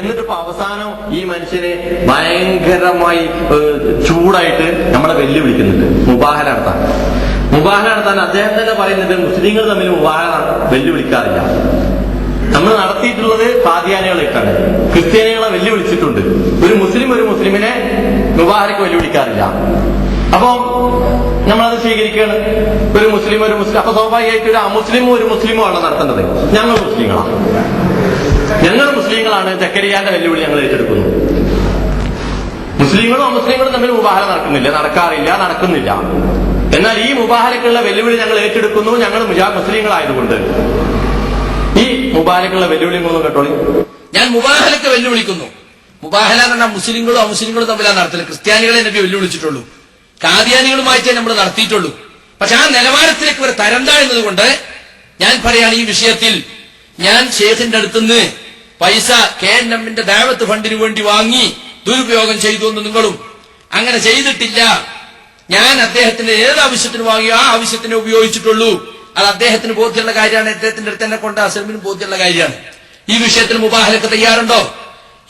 എന്നിട്ട് അവസാനം ഈ മനുഷ്യനെ ഭയങ്കരമായി ചൂടായിട്ട് നമ്മളെ വെല്ലുവിളിക്കുന്നുണ്ട്. മുബാഹ നടത്താൻ. മുബാഹ നടത്താൻ അദ്ദേഹം തന്നെ പറയുന്നുണ്ട് മുസ്ലിങ്ങൾ തമ്മിൽ മുബാഹ വെല്ലുവിളിക്കാറില്ല. നമ്മൾ നടത്തിയിട്ടുള്ളത് പാതിയാനികളായിട്ടാണ് ക്രിസ്ത്യാനികളെ വെല്ലുവിളിച്ചിട്ടുണ്ട്. ഒരു മുസ്ലിം ഒരു മുസ്ലിമിനെ മുബാഹരക്ക് വെല്ലുവിളിക്കാറില്ല. അപ്പൊ നമ്മളത് സ്വീകരിക്കുകയാണ്. ഒരു മുസ്ലിം ഒരു മുസ്ലിം അപ്പൊ സ്വാഭാവികമായിട്ട് ഒരു അമുസ്ലിമും ഒരു മുസ്ലിമും ആണ് നടത്തേണ്ടത്. ഞങ്ങൾ മുസ്ലിങ്ങളാണ്. ഞങ്ങൾ മുസ്ലിങ്ങളാണ് ചക്കരിയാന്റെ വെല്ലുവിളി ഞങ്ങൾ ഏറ്റെടുക്കുന്നു. മുസ്ലിങ്ങളും അമുസ്ലിങ്ങളും തമ്മിൽ മുബാഹല നടക്കുന്നില്ല. നടക്കാറില്ല നടക്കുന്നില്ല. എന്നാൽ ഈ മുബാഹലക്കുള്ള വെല്ലുവിളി ഞങ്ങൾ ഏറ്റെടുക്കുന്നു. ഞങ്ങൾ മുസ്ലിങ്ങളായതുകൊണ്ട്. ഈ മുബാഹലക്കുള്ള വെല്ലുവിളി മൂന്ന് കേട്ടോളി. ഞാൻ മുബാഹലക്ക് വെല്ലുവിളിക്കുന്നു. മുബാഹല എന്ന് പറഞ്ഞാൽ മുസ്ലിങ്ങളും അമുസ്ലിങ്ങളും തമ്മിലാണ് നടത്തൽ. ക്രിസ്ത്യാനികളെ നബി വെല്ലുവിളിച്ചിട്ടുള്ളൂ. കാതിയാനികളുമായിട്ടേ നമ്മൾ നടത്തിയിട്ടുള്ളൂ. പക്ഷെ ആ നിലവാരത്തിലേക്ക് ഒരു തരം താഴ്ന്നത് ഞാൻ പറയാണ് ഈ വിഷയത്തിൽ ഞാൻ ഷേഖിന്റെ അടുത്തുനിന്ന് പൈസ കെ എൻ എമ്മിന്റെ ദാവത്ത് ഫണ്ടിന് വേണ്ടി വാങ്ങി ദുരുപയോഗം ചെയ്തു എന്ന് നിങ്ങളും അങ്ങനെ ചെയ്തിട്ടില്ല. ഞാൻ അദ്ദേഹത്തിന്റെ ഏത് ആവശ്യത്തിന് വാങ്ങിയോ ആ ആവശ്യത്തിന് ഉപയോഗിച്ചിട്ടുള്ളൂ. അത് അദ്ദേഹത്തിന് ബോധ്യമുള്ള കാര്യമാണ്. അദ്ദേഹത്തിന്റെ അടുത്ത് തന്നെ കൊണ്ട് അസലിമിന് ബോധ്യമുള്ള കാര്യമാണ്. ഈ വിഷയത്തിൽ മുബാഹലക്ക് തയ്യാറുണ്ടോ?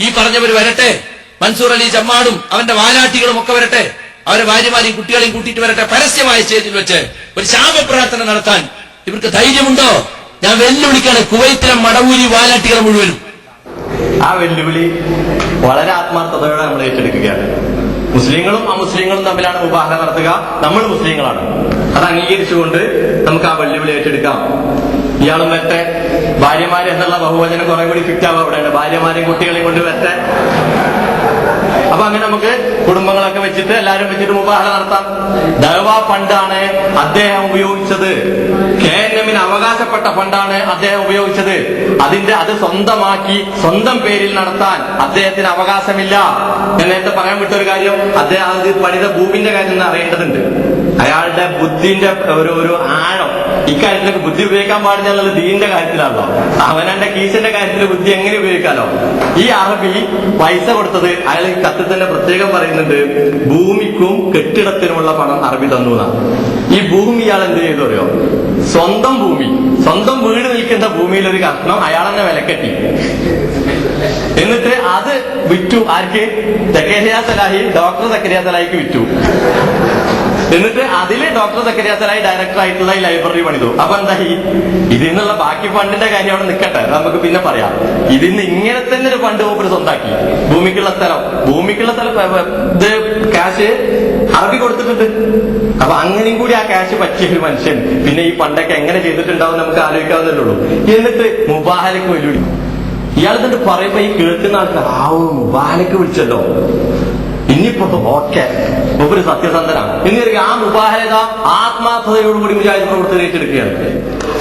ഈ പറഞ്ഞവർ വരട്ടെ. മൻസൂർ അലി ചമ്മാടും അവന്റെ വാലാട്ടികളും ഒക്കെ വരട്ടെ. അവരെ ഭാര്യമാരെയും കുട്ടികളെയും കൂട്ടിയിട്ട് വരട്ടെ. പരസ്യമായ സ്റ്റേജിൽ വെച്ച് ഒരു ശാപപ്രാർത്ഥന നടത്താൻ ഇവർക്ക് ധൈര്യമുണ്ടോ? ഞാൻ വെല്ലുവിളിക്കാണ് കുവൈത്തിലെ മടവൂരി വാലാട്ടികളെ മുഴുവനും. ആ വെല്ലുവിളി വളരെ ആത്മാർത്ഥതയോടെ നമ്മൾ ഏറ്റെടുക്കുകയാണ്. മുസ്ലിങ്ങളും അമുസ്ലിങ്ങളും തമ്മിലാണ് മുബാഹല നടത്തുക. നമ്മൾ മുസ്ലിങ്ങളാണ്. അത് അംഗീകരിച്ചുകൊണ്ട് നമുക്ക് ആ വെല്ലുവിളി ഏറ്റെടുക്കാം. ഇയാളും വരട്ടെ. ഭാര്യമാരെ എന്നുള്ള ബഹുവചനം കുറെ കൂടി ഫിറ്റ് ആവുക അവിടെയാണ്? ഭാര്യമാരെയും കുട്ടികളെയും കൊണ്ട് വരട്ടെ. അങ്ങനെ നമുക്ക് കുടുംബങ്ങളൊക്കെ വെച്ചിട്ട് എല്ലാരും വെച്ചിട്ട് മുബാഹല നടത്താം. ദൈവ ഫണ്ടാണ് അദ്ദേഹം ഉപയോഗിച്ചത്. കെ എൻ എമ്മിന് അവകാശപ്പെട്ട ഫണ്ടാണ് അദ്ദേഹം ഉപയോഗിച്ചത്. അതിന്റെ അത് സ്വന്തമാക്കി സ്വന്തം പേരിൽ നടത്താൻ അദ്ദേഹത്തിന് അവകാശമില്ല. ഞാൻ നേരത്തെ പറയാൻ വിട്ട ഒരു കാര്യം അദ്ദേഹം അത് പണിത ഭൂമിന്റെ കാര്യം അറിയേണ്ടതുണ്ട്. അയാളുടെ ബുദ്ധിന്റെ ഒരു ഒരു ആഴം ഇക്കാര്യത്തിലൊക്കെ ബുദ്ധി ഉപയോഗിക്കാൻ പാടില്ല എന്നുള്ളത് ദീന്റെ കാര്യത്തിലാണല്ലോ. അവനന്റെ കീശന്റെ കാര്യത്തിൽ ബുദ്ധി എങ്ങനെ ഉപയോഗിക്കാലോ? ഈ അറബി പൈസ കൊടുത്തത് അയാൾ കത്തിൽ തന്നെ പ്രത്യേകം പറയുന്നുണ്ട് ഭൂമിക്കും കെട്ടിടത്തിനുമുള്ള പണം അറബി തന്നു. ഈ ഭൂമി ഇയാൾ എന്ത് ചെയ്തു അറിയോ? സ്വന്തം ഭൂമി സ്വന്തം വീട് നിൽക്കുന്ന ഭൂമിയിൽ ഒരു കഷ്ണം അയാൾ തന്നെ വിലക്കെട്ടി. എന്നിട്ട് അത് വിറ്റു ആർക്ക്? തെക്കേരിയ സലാഹി ഡോക്ടർ സക്കരിയ സലാഹിക്ക് വിറ്റു. എന്നിട്ട് അതിൽ ഡോക്ടർ സക്കരിയാസലായി ഡയറക്ടർ ആയിട്ടുള്ള ഈ ലൈബ്രറി പണിതു. അപ്പൊ എന്തായി? ഇതിൽ നിന്നുള്ള ബാക്കി ഫണ്ടിന്റെ കാര്യം അവിടെ നിൽക്കട്ടെ. നമുക്ക് പിന്നെ പറയാം. ഇതിൽ നിന്ന് ഇങ്ങനെ തന്നെ ഒരു ഫണ്ട് മൂപ്പര് സ്വന്താക്കി. ഭൂമിക്കുള്ള സ്ഥലം. ഭൂമിക്കുള്ള സ്ഥലം ഇത് ക്യാഷ് അറബി കൊടുത്തിട്ടുണ്ട്. അപ്പൊ അങ്ങനെയും കൂടി ആ ക്യാഷ് പറ്റിയ ഒരു മനുഷ്യൻ പിന്നെ ഈ ഫണ്ടൊക്കെ എങ്ങനെ ചെയ്തിട്ടുണ്ടാവും നമുക്ക് ആലോചിക്കാവുന്നല്ലോ ഉള്ളൂ. എന്നിട്ട് മുബാഹലക്ക് വെല്ലുവിളി ഇയാൾ എന്നിട്ട് പറയുമ്പോ ഈ കേൾക്കുന്ന ആൾക്കാർ ആവും മുബാഹലക്ക് വിളിച്ചല്ലോ. ഇനിയിപ്പോ ഓക്കെ ഒരു സത്യസന്ധനാണ് എന്നിട്ട് ആ മുബാഹലത ആത്മാർത്ഥതയോടുകൂടി മുജാഹിദ് പ്രവർത്തകർ ഏറ്റെടുക്കുകയാണ്.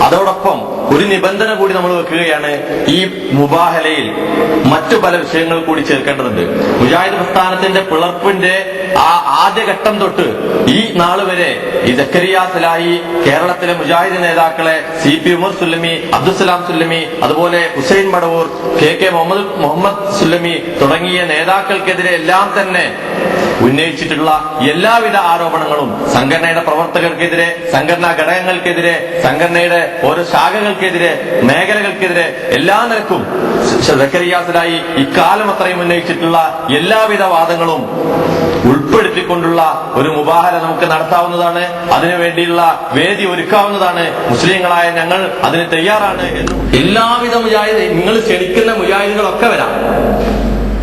അതോടൊപ്പം ഒരു നിബന്ധന കൂടി നമ്മൾ വെക്കുകയാണ് ഈ മുബാഹലയിൽ മറ്റു പല വിഷയങ്ങൾ കൂടി ചേർക്കേണ്ടതുണ്ട്. മുജാഹിദ് പ്രസ്ഥാനത്തിന്റെ പിളർപ്പിന്റെ ആ ആദ്യഘട്ടം തൊട്ട് ഈ നാൾ വരെ ഈ ജക്കരിയ സലാഹി കേരളത്തിലെ മുജാഹിദ് നേതാക്കളെ സി പി ഉമർ സുല്ലമി അബ്ദുസലാം സുല്ലമി അതുപോലെ ഹുസൈൻ മടവൂർ കെ കെ മുഹമ്മദ് മുഹമ്മദ് സുല്ലമി തുടങ്ങിയ നേതാക്കൾക്കെതിരെ എല്ലാം തന്നെ ഉന്നയിച്ചിട്ടുള്ള എല്ലാവിധ ആരോപണങ്ങളും സംഘടനയുടെ പ്രവർത്തകർക്കെതിരെ സംഘടനാ ഘടകങ്ങൾക്കെതിരെ സംഘടനയുടെ ഓരോ ശാഖകൾക്കെതിരെ മേഖലകൾക്കെതിരെ എല്ലാ നിരക്കും സക്കരിയാസിലായി ഇക്കാലം അത്രയും ഉന്നയിച്ചിട്ടുള്ള എല്ലാവിധ വാദങ്ങളും ഉൾപ്പെടുത്തിക്കൊണ്ടുള്ള ഒരു മുബാഹല നമുക്ക് നടത്താവുന്നതാണ്. അതിനുവേണ്ടിയുള്ള വേദി ഒരുക്കാവുന്നതാണ്. മുസ്ലിങ്ങളായ ഞങ്ങൾ അതിന് തയ്യാറാണ് എല്ലാവിധ മുജാഹിദ് നിങ്ങൾ ക്ഷണിക്കുന്ന മുജാഹിദുകളൊക്കെ വരാം.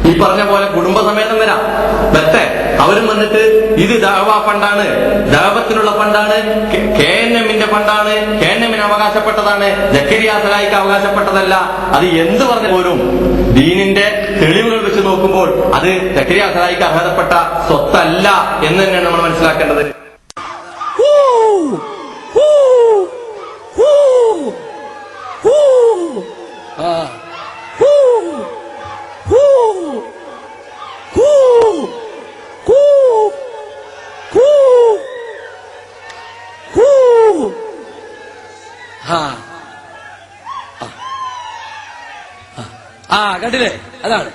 ഈ പറഞ്ഞ പോലെ കുടുംബസമേതം വരാം. വരട്ടെ അവരും വന്നിട്ട് ഇത് ദാവാ ഫണ്ടാണ്. ദാവത്തിനുള്ള ഫണ്ടാണ്. കെ എൻ എമ്മിന്റെ ഫണ്ടാണ്. കെ എൻ എമ്മിന് അവകാശപ്പെട്ടതാണ്. ജക്കരിയ സലായിക്ക് അവകാശപ്പെട്ടതല്ല. അത് എന്ത് പറഞ്ഞ പോലും ദീനിന്റെ തെളിവുകൾ വെച്ച് നോക്കുമ്പോൾ അത് ജക്കരിയ സലായിക്ക് അർഹതപ്പെട്ട സ്വത്തല്ല എന്ന് തന്നെയാണ് നമ്മൾ മനസ്സിലാക്കേണ്ടത്. ആ കണ്ടില്ലേ? അതാണ്.